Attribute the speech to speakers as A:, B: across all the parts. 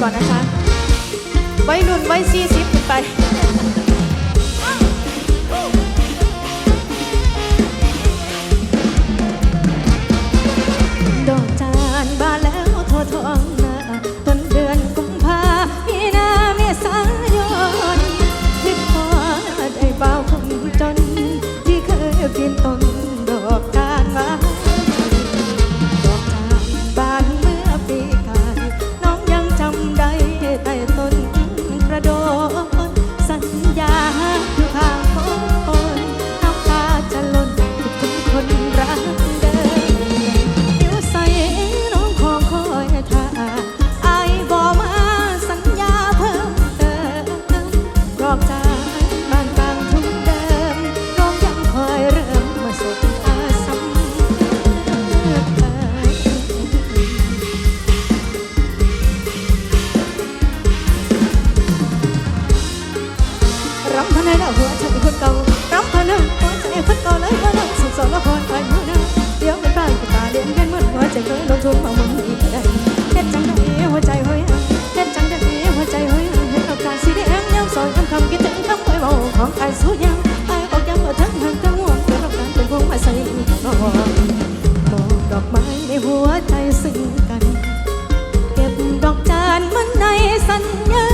A: ก่อนนะคะ ไว้นุ่นไว้ซี่ซิปไป ของไอ้สุยังไอ้ออกยังมาทั้งทางทั้งวงเพื่อรับการเป็นพวงมาใส่นอนมองดอกไม้ในหัวใจซึ่งกัน เก็บดอกจานมันในสัญญา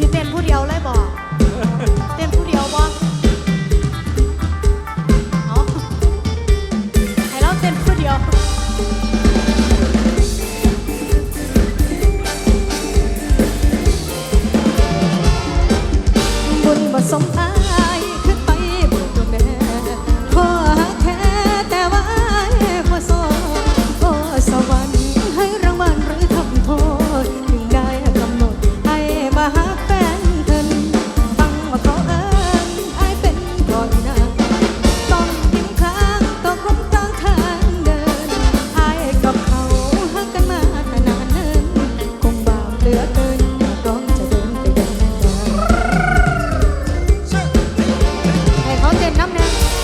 A: you been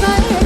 A: my